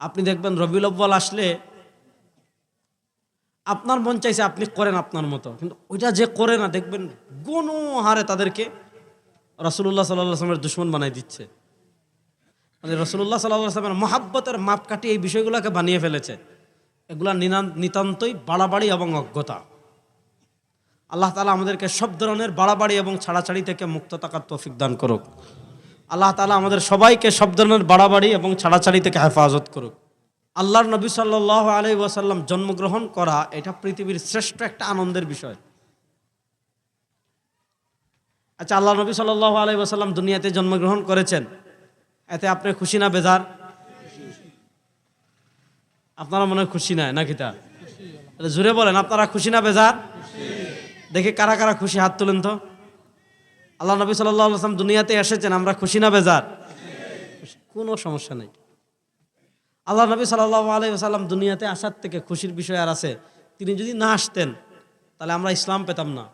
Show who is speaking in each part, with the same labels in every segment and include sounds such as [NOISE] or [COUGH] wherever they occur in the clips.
Speaker 1: আপনি দেখবেন রবিউল আব্বাল আসলে আপনার মন চাইছে আপনি করেন আপনার মতো, কিন্তু ওইটা যে করে না, দেখবেন কোনো হারে তাদেরকে রসুল্লাহ সাল্লাহ আসলামের দুশ্মন বানাই দিচ্ছে। মানে রসুল্লাহ সাল্লাহ আসলামের মহাব্বতের মাপকাঠি এই বিষয়গুলোকে বানিয়ে ফেলেছে। এগুলা নিতান্তই বাড়াবাড়ি এবং অজ্ঞতা। আল্লাহ তালা আমাদেরকে সব ধরনের বাড়াবাড়ি এবং ছাড়াছাড়ি থেকে মুক্ত থাকার তৌফিক দান করুক। আল্লাহ তালা আমাদের সবাইকে সব ধরনের বাড়াবাড়ি এবং ছাড়াছাড়ি থেকে হেফাজত করুক। আল্লাহর নবী সাল্লাহ আলাই ওয়াসাল্লাম জন্মগ্রহণ করা এটা পৃথিবীর শ্রেষ্ঠ একটা আনন্দের বিষয়। আচ্ছা আল্লাহ নবী সাল্লাহ আলাই ওয়াসাল্লাম দুনিয়াতে জন্মগ্রহণ করেছেন। এতে আপনি খুশি না বেজার? আপনারা মনে খুশি নয় নাকি তা? জুড়ে বলেন, আপনারা খুশি না বেজার? দেখে কারা কারা খুশি, হাত তুলেন তো। আল্লাহ নবী সাল্লাহ আসলাম দুনিয়াতে এসেছেন, আমরা খুশি না বেজার? কোনো সমস্যা নেই। আল্লাহ নবী সাল্লাহ আলাই সাল্লাম দুনিয়াতে আসার থেকে খুশির বিষয় আর আছে। তিনি যদি না আসতেন, তাহলে আমরা ইসলাম পেতাম না।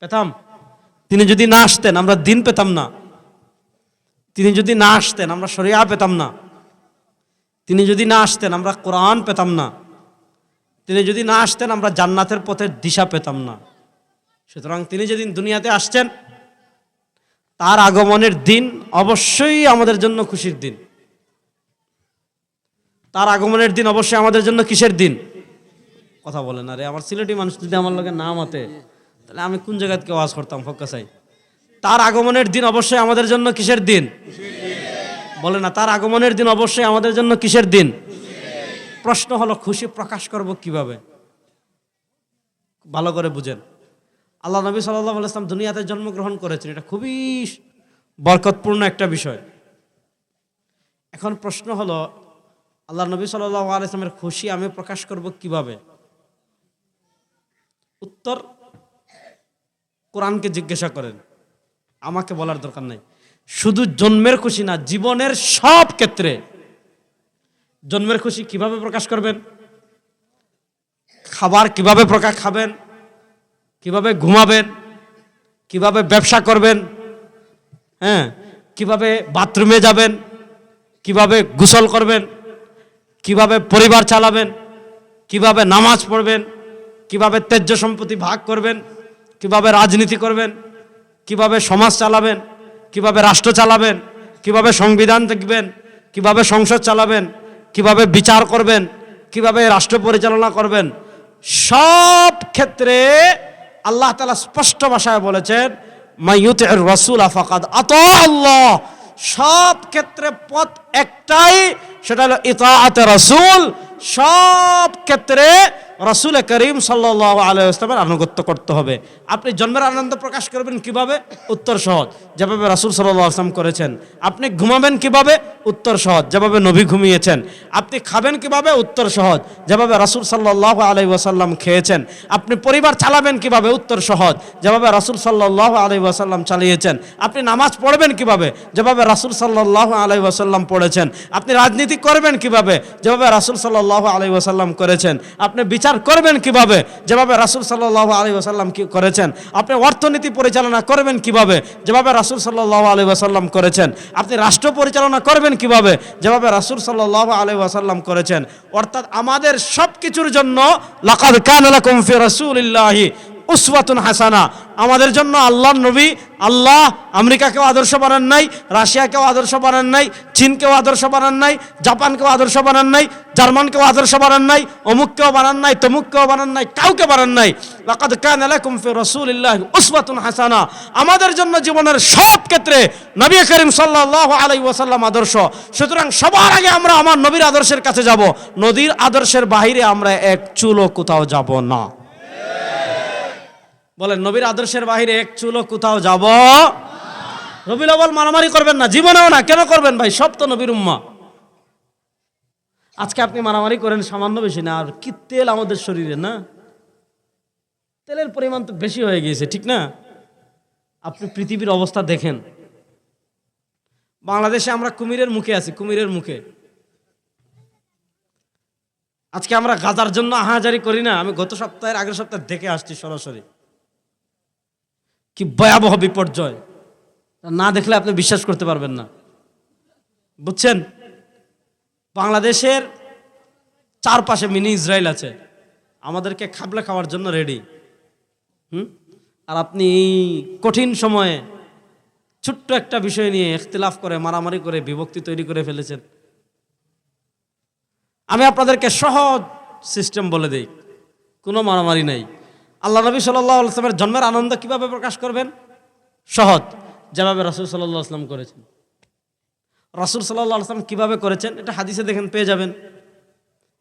Speaker 1: পেতাম? তিনি যদি না আসতেন, আমরা দিন পেতাম না। তিনি যদি না আসতেন, আমরা শরিয়া পেতাম না। তিনি যদি না আসতেন, আমরা কোরআন পেতাম না। তিনি যদি না আসতেন, আমরা জান্নাতের পথের দিশা পেতাম না। সুতরাং তিনি যেদিন দুনিয়াতে আসছেন তার আগমনের দিন অবশ্যই আমাদের জন্য খুশির দিন। তার আগমনের দিন অবশ্যই আমাদের জন্য কিসের দিন? কথা বলে না রে, আমার সিলেটি মানুষ যদি আমার লোকে না মাতে, তাহলে আমি কোন জায়গায় থেকে ওয়াজ করতাম ফক্কাসাই তার আগমনের দিন অবশ্যই আমাদের জন্য কিসের দিন? বলে না, তার আগমনের দিন অবশ্যই আমাদের জন্য কিসের দিন? প্রশ্ন হলো, খুশি প্রকাশ করব কীভাবে? ভালো করে বুঝেন। আল্লাহ নবী সাল্লাহ ইসলাম দুনিয়াতে জন্মগ্রহণ করেছেন। এটা খুবই বরকতপূর্ণ একটা বিষয়। এখন প্রশ্ন হলো, আল্লাহ নবী সাল্লাহ আলাইসলামের খুশি আমি প্রকাশ করব কীভাবে? উত্তর, কোরআনকে জিজ্ঞাসা করেন। আমাকে বলার দরকার নাই। শুধু জন্মের খুশি না, জীবনের সব ক্ষেত্রে। জন্মের খুশি কীভাবে প্রকাশ করবেন? খাবার কীভাবে প্রকাশ খাবেন? কীভাবে ঘুমাবেন? কীভাবে ব্যবসা করবেন? হ্যাঁ? কীভাবে বাথরুমে যাবেন? কীভাবে গোসল করবেন? কীভাবে পরিবার চালাবেন? কীভাবে নামাজ পড়বেন? কীভাবে ত্যায্য সম্পত্তি ভাগ করবেন? কীভাবে রাজনীতি করবেন? কীভাবে সমাজ চালাবেন? কীভাবে রাষ্ট্র চালাবেন? কীভাবে সংবিধান দেখবেন? কীভাবে সংসদ চালাবেন? কীভাবে বিচার করবেন? কীভাবে রাষ্ট্র পরিচালনা করবেন? সব ক্ষেত্রে আল্লাহ তালা স্পষ্ট ভাষায় বলেছেন মাইয়ুত রসুল আফাকাদ আত আল্লাহ। সব ক্ষেত্রে পথ একটাই, সেটা হলো ইতাআতে রসুল। সব ক্ষেত্রে রসুল করিম সাল্লাহ আনুগত্য করতে হবে। আপনি জন্মের আনন্দ প্রকাশ করবেন কীভাবে? উত্তর সহজ। যেভাবে রাসুল সাল্লাহ আসলাম করেছেন। আপনি ঘুমাবেন কীভাবে? উত্তর সহজ। যেভাবে নবী ঘুমিয়েছেন। আপনি খাবেন কীভাবে? উত্তর সহজ। যেভাবে রাসুল সাল্লাহ আলাই ওয়াসাল্লাম খেয়েছেন। আপনি পরিবার চালাবেন কীভাবে? উত্তর সহজ। যেভাবে রাসুল সাল্লাহ আলাই ওয়াসাল্লাম চালিয়েছেন। আপনি নামাজ পড়বেন কীভাবে? যেভাবে রাসুল সাল্লাহ আলাই ওয়াসাল্লাম পড়েছেন। আপনি রাজনীতি করবেন কীভাবে? যেভাবে রাসুল সাল্লাহ আলাই ওয়াসাল্লাম করেছেন। আপনি বিচার করবেন কীভাবে? যেভাবে রাসুল সাল্লাহ আলী ওসাল্লাম কি করেছেন। আপনি অর্থনীতি পরিচালনা করবেন কীভাবে? যেভাবে রাসুল সাল্লাহ আলী ওসাল্লাম করেছেন। আপনি রাষ্ট্র পরিচালনা করবেন কীভাবে? যেভাবে রাসুল সাল্লাহ আলী ওসাল্লাম করেছেন। অর্থাৎ আমাদের সব কিছুর জন্য লাকাদ কান রাসূলিল্লাহি উসওয়াতুন হাসানা। আমাদের জন্য আল্লাহ নবী, আল্লাহ আমেরিকাকেও আদর্শ বানান নাই, রাশিয়াকেও আদর্শ বানান নাই, চীনকেও আদর্শ বানান নাই, জাপানকেও আদর্শ বানান নাই, জার্মানকেও আদর্শ বানান নাই, অমুককেও বানান নাই, তমুককেও বানান নাই, কাউকে বানান নাই। লাকাদ কান লাকুম ফি রাসূলিল্লাহি উসওয়াতুন হাসানা। আমাদের জন্য জীবনের সব ক্ষেত্রে নবী করিম সাল্লাল্লাহু আলাইহি ওয়াসাল্লাম আদর্শ। সুতরাং সবার আগে আমরা আমার নবীর আদর্শের কাছে যাব। নদীর আদর্শের বাহিরে আমরা এক চুলও কোথাও যাব না। বলেন, নবীর আদর্শের বাহিরে এক চুলো কোথাও যাব রবিল আবল মারামারি করবেন না, জীবনেও না, কেন করবেন ভাই? সব তো নবীর উম্মা। আজকে আপনি মারামারি করেন, সামান্য বেশি না, আর কি তেল আমাদের শরীরে, না? তেলের পরিমাণ তো বেশি হয়ে গিয়েছে, ঠিক না? আপনি পৃথিবীর অবস্থা দেখেন। বাংলাদেশে আমরা কুমিরের মুখে আছি, কুমিরের মুখে। আজকে আমরা গাজার জন্য আহাজারি করি না, আমি গত সপ্তাহের আগের সপ্তাহে দেখে আসছি সরাসরি। কি ভয়াবহ বিপর্যয়। না দেখলে আপনি বিশ্বাস করতে পারবেন না। বুঝছেন? বাংলাদেশের চারপাশে মিনি ইসরায়েল আছে। আমাদেরকে খাবলে খাওয়ার জন্য রেডি হুম? আর আপনি এই কঠিন সময়ে ছোট্ট একটা বিষয় নিয়ে ইখতিলাফ করে, মারামারি করে, বিভক্তি তৈরি করে ফেলেছেন। আমি আপনাদেরকে সহজ সিস্টেম বলে দিই। কোনো মারামারি নাই। আল্লাহ নবী সাল্লাহ আসলামের জন্মের আনন্দ কীভাবে প্রকাশ করবেন? সহজ। যেভাবে রসুল সাল্লাহ আসলাম করেছেন। রসুল সাল্লাহ আসলাম কীভাবে করেছেন? এটা হাদিসে দেখেন, পেয়ে যাবেন।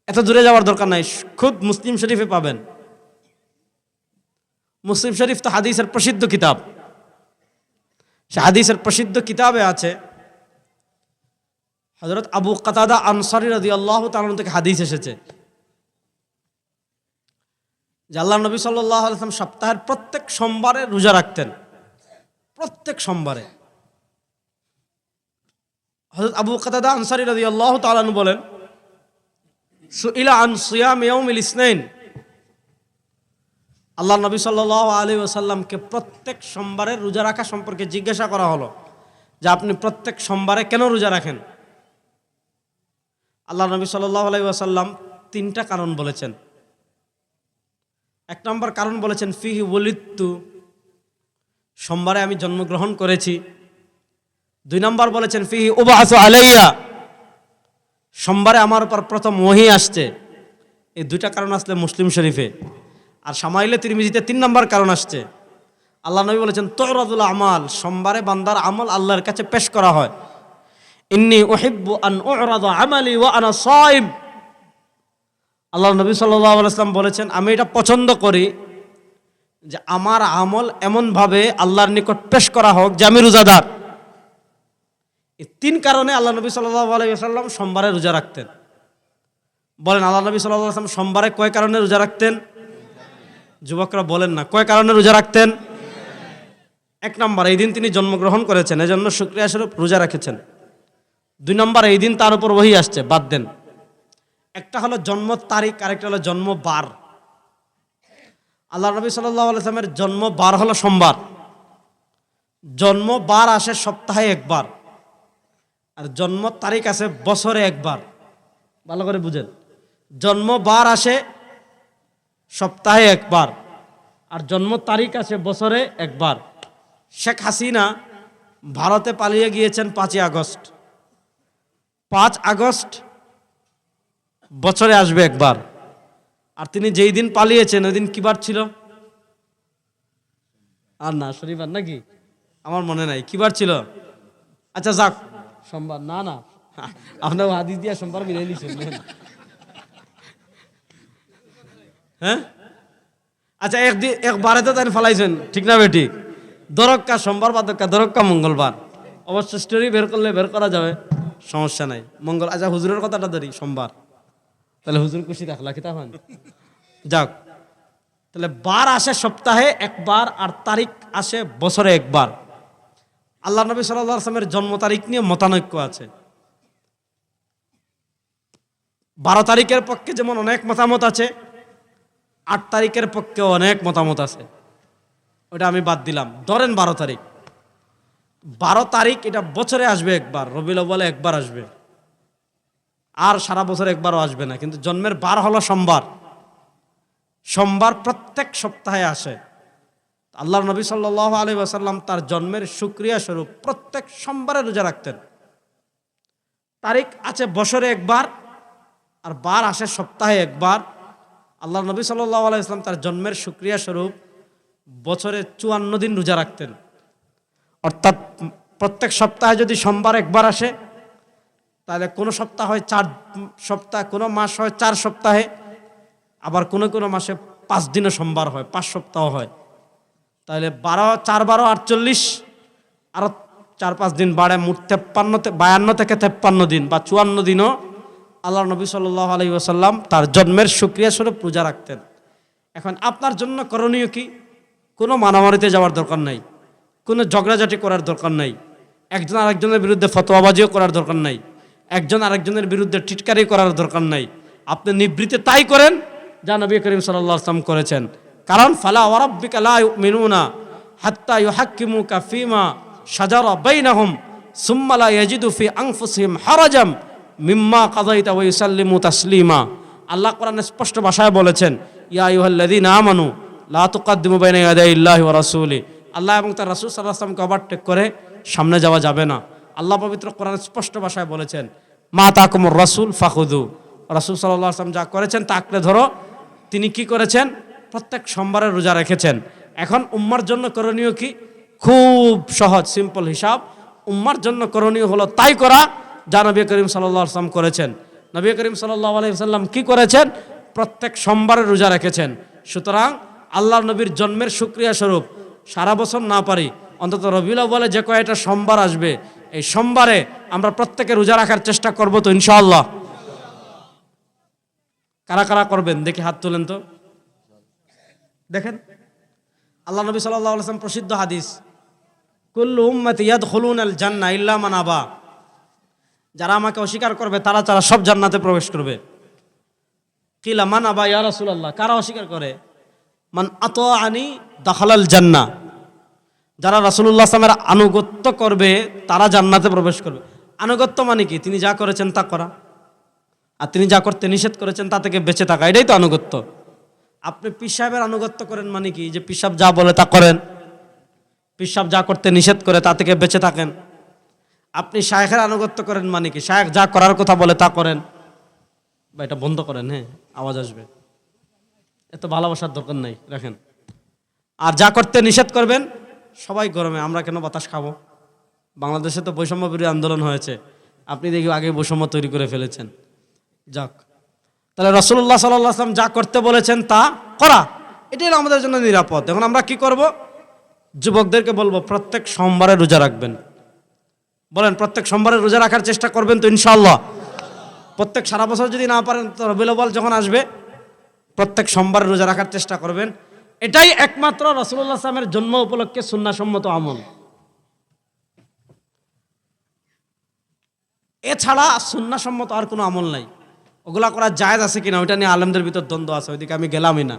Speaker 1: এত দূরে যাওয়ার দরকার নাই খুদ মুসলিম শরীফে পাবেন। মুসলিম শরীফ তো হাদিসের প্রসিদ্ধ কিতাব। সে হাদিসের প্রসিদ্ধ কিতাবে আছে। হজরত আবু কাতাদা আনসারি রাদি আল্লাহ তালন থেকে হাদিস এসেছে। যে আল্লাহ নবী আলসালাম সপ্তাহের প্রত্যেক সোমবারে রোজা রাখতেন। প্রত্যেক সোমবারে। হজরত আবু কাতাদা আনসারি রাদি আল্লাহ তালানু বলেন, সুইলা আন সুয়াম ইয়াউমিল ইসনাইন। আল্লাহ নবী সাল্লাহ আলী ওসাল্লামকে প্রত্যেক সোমবারে রোজা রাখা সম্পর্কে জিজ্ঞাসা করা হলো যে আপনি প্রত্যেক সোমবারে কেন রোজা রাখেন? আল্লাহ নবী সাল্লাহ আলাই ওয়াসাল্লাম তিনটা কারণ বলেছেন। এক নম্বর কারণ বলেছেন, ফিহি ওলিত্তু সোমবারে আমি জন্মগ্রহণ করেছি। দুই নম্বর বলেছেন, ফিহি উবাহাস আলাইয়া। সোমবারে আমার উপর প্রথম মহি আসছে। এই দুইটা কারণ আসলে মুসলিম শরীফে। আর সামাইলে তিরমিজিতে তিন নম্বর কারণ আসছে। আল্লাহ নবী বলেছেন তরাদুল আমাল, সোমবারে বান্দার আমল আল্লাহর কাছে পেশ করা হয়। ইন্নি ওহিব্বু আন উরাদা আমালি ওয়া আনা সাইম। আল্লাহ নবী আলাইহি বলেছেন, আমি এটা পছন্দ করি যে আমার আমল এমনভাবে আল্লাহর নিকট পেশ করা হোক যে আমি রোজাদার। এই তিন কারণে আল্লাহ নবী সাল্লাল্লাহু আলাইহি ওয়াসাল্লাম সোমবারে রোজা রাখতেন। বলেন, আল্লাহ নবী সাল্লাল্লাহু আলাইহি ওয়াসাল্লাম সোমবারে কয় কারণে রোজা রাখতেন? যুবকরা বলেন না, কয় কারণে রোজা রাখতেন? এক নম্বর, এই দিন তিনি জন্মগ্রহণ করেছেন, এজন্য শুক্রিয়া স্বরূপ রোজা রেখেছেন। দুই নম্বর, এই দিন তার উপর ওহি আসছে, বাদ দেন। একটা হলো জন্ম তারিখ, আরেকটা হলো জন্ম বার। আল্লাহ নবী আলাইসলামের জন্ম বার হলো সোমবার। জন্ম বার আসে সপ্তাহে একবার, আর জন্ম তারিখ আসে বছরে একবার। ভালো করে বুঝেন। জন্ম বার আসে সপ্তাহে একবার, আর জন্ম তারিখ আছে বছরে একবার। শেখ হাসিনা ভারতে পালিয়ে গিয়েছেন পাঁচই আগস্ট। পাঁচ আগস্ট বছরে আসবে একবার। আর তিনি যেই দিন পালিয়েছেন, ওই দিন কিবার ছিল? আর না, শনিবার নাকি? আমার মনে নাই কিবার ছিল? আচ্ছা যাক। সোমবার, না না। আপনার হাদিস দিয়া সোমবার মিলাই নিছেন হ্যাঁ? আচ্ছা একদিন একবারে তো তাই ফালাইছেন, ঠিক না বেটি? দরক্কা সোমবার বা দরক্কা দরক্কা মঙ্গলবার। অবশ্য স্টোরি বের করলে বের করা যাবে, সমস্যা নাই। মঙ্গল আচ্ছা হুজুরের কথাটা ধরি, সোমবার। তাহলে হুজুর খুশি রাখলা কি তখন [LAUGHS] যাক, তাহলে বার আসে সপ্তাহে একবার আর তারিখ আসে বছরে একবার। আল্লাহ নবী সাল্লাহ আসলামের জন্ম তারিখ নিয়ে মতানৈক্য আছে। বারো তারিখের পক্ষে যেমন অনেক মতামত আছে, আট তারিখের পক্ষে অনেক মতামত আছে। ওটা আমি বাদ দিলাম। ধরেন বারো তারিখ। বারো তারিখ এটা বছরে আসবে একবার রবিল বলে একবার আসবে। আর সারা বছর একবারও আসবে না। কিন্তু জন্মের বার হলো সোমবার। সোমবার প্রত্যেক সপ্তাহে আসে। আল্লাহ নবী সাল্লাহ আলী আসাল্লাম তার জন্মের সুক্রিয়া স্বরূপ প্রত্যেক সোমবারে রোজা রাখতেন। তারিখ আছে বছরে একবার, আর বার আসে সপ্তাহে একবার। আল্লাহ নবী সাল্লাহ আলাইসলাম তার জন্মের সুক্রিয়া স্বরূপ বছরে চুয়ান্ন দিন রোজা রাখতেন। অর্থাৎ প্রত্যেক সপ্তাহে যদি সোমবার একবার আসে তাহলে কোনো সপ্তাহ হয় চার সপ্তাহ, কোনো মাস হয় চার সপ্তাহে, আবার কোনো কোনো মাসে পাঁচ দিনে সোমবার হয়, পাঁচ সপ্তাহ হয়। তাহলে বারো, চার বারো, আটচল্লিশ আরও চার পাঁচ দিন বাড়ে, মোট তেপ্পান্ন বায়ান্ন থেকে তেপ্পান্ন দিন বা চুয়ান্ন দিনও আল্লাহ নবী সাল্লাহ আলী ওসাল্লাম তার জন্মের সুক্রিয়া স্বরূপ পূজা রাখতেন। এখন আপনার জন্য করণীয় কি? কোনো মারামারিতে যাওয়ার দরকার নাই, কোনো ঝগড়াঝাটি করার দরকার নাই, একজন আরেকজনের বিরুদ্ধে ফতোয়াবাজিও করার দরকার নাই। একজন আরেকজনের বিরুদ্ধে টিটকারি করার দরকার নাই। আপনি নিবৃত্তে তাই করেন যা নবী করিম সাল্লাহ আসলাম করেছেন। কারণ, ফালা ওয়ারাব্বিকা লা ইউমিনুনা হাত্তা ইউহাক্কিমুকা ফিমা শাজারা বাইনাহুম, সুম্মা লা ইয়াজিদু ফি আনফুসিহিম হারাজাম মিম্মা কাদাইতা ওয়া ইউসাল্লিমু তাসলিমা। আল্লাহ কোরআনে স্পষ্ট ভাষায় বলেছেন, ইয়া আইয়ুহাল্লাযীনা আমানু, লা তুকাদ্দিমু বাইনা ইয়াদাইল্লাহি ওয়া রাসূলি। আল্লাহ এবং তার রাসূল সাল্লাল্লাহু আলাইহি ওয়াসাল্লামকে ওভারটেক করে সামনে যাওয়া যাবে না। আল্লাহ পবিত্র কোরআনে স্পষ্ট ভাষায় বলেছেন, মা তাকুমুর রাসূল ফাখুদু রাসূল সাল্লাল্লাহু আলাইহি ওয়াসাল্লাম যা করেছেন তা আঁকড়ে ধরো। তিনি কি করেছেন? প্রত্যেক সোমবারে রোজা রেখেছেন। এখন উম্মার জন্য করণীয় কি? খুব সহজ সিম্পল হিসাব। উম্মার জন্য করণীয় হলো তাই করা যা নবী করিম সাল্লাহ আসলাম করেছেন। নবী করিম সাল্লাহ আলাইসাল্লাম কি করেছেন? প্রত্যেক সোমবারে রোজা রেখেছেন। সুতরাং আল্লাহ নবীর জন্মের সুক্রিয়া স্বরূপ সারা বছর না পারি, অন্তত রবিউল বলে যে কয়টা সোমবার আসবে এই সোমবারে আমরা প্রত্যেকে রোজা রাখার চেষ্টা করব তো ইনশাআল্লাহ। কারা কারা করবেন? দেখি হাত তুলেন তো। দেখেন, আল্লাহ নবী সাল্লাহ আলাইসলাম প্রসিদ্ধ হাদিস, কুল্লু উম্মতি ইয়াদ হলুন আল জান্না ইল্লা মানাবা যারা আমাকে অস্বীকার করবে, তারা তারা সব জান্নাতে প্রবেশ করবে। কিলা মানাবা ইয়া রাসূলুল্লাহ? কারা অস্বীকার করে? মান আত আনি দাখালাল জান্না। যারা রাসূলুল্লাহ সাল্লামের আনুগত্য করবে, তারা জান্নাতে প্রবেশ করবে। আনুগত্য মানে কি? তিনি যা করেছেন তা করা। আর তিনি যা করতে নিষেধ করেছেন, তা থেকে বেঁচে থাকা, এটাই তো আনুগত্য। আপনি পিসাবের আনুগত্য করেন মানে কি? যে পিসাব যা বলে তা করেন। পিসাব যা করতে নিষেধ করে, তা থেকে বেঁচে থাকেন। আপনি শায়েখের আনুগত্য করেন মানে কি? শায়েখ যা করার কথা বলে তা করেন। বা এটা বন্ধ করেন হ্যাঁ আওয়াজ আসবে। এত ভালোবাসার দরকার নাই, রাখেন। আর যা করতে নিষেধ করবেন সবাই গরমে, আমরা কেন বাতাস খাব? বাংলাদেশে তো বৈষম্য বিরোধী আন্দোলন হয়েছে। আপনি দেখি আগে বৈষম্য তৈরি করে ফেলেছেন। যাক। তাহলে রসুল্লাহ সাল্লাম যা করতে বলেছেন তা করা। এটাই আমাদের জন্য নিরাপদ। এখন আমরা কি করব? যুবকদেরকে বলব, প্রত্যেক সোমবারে রোজা রাখবেন। বলেন, প্রত্যেক সোমবারে রোজা রাখার চেষ্টা করবেন তো ইনশাল্লাহ প্রত্যেক সারা বছর যদি না পারেন, তো রবিউল আউয়াল যখন আসবে, প্রত্যেক সোমবারে রোজা রাখার চেষ্টা করবেন। এটাই একমাত্র রসুল্লাহ সালামের জন্ম উপলক্ষে সুন্নাসম্মত আমল। এছাড়া সুন্নাসম্মত আর কোনো আমল নাই। ওগুলা করা জায়েজ আছে কিনা, ওইটা নিয়ে আলমদের ভিতর দ্বন্দ্ব আছে, ওইদিকে আমি গেলামই না।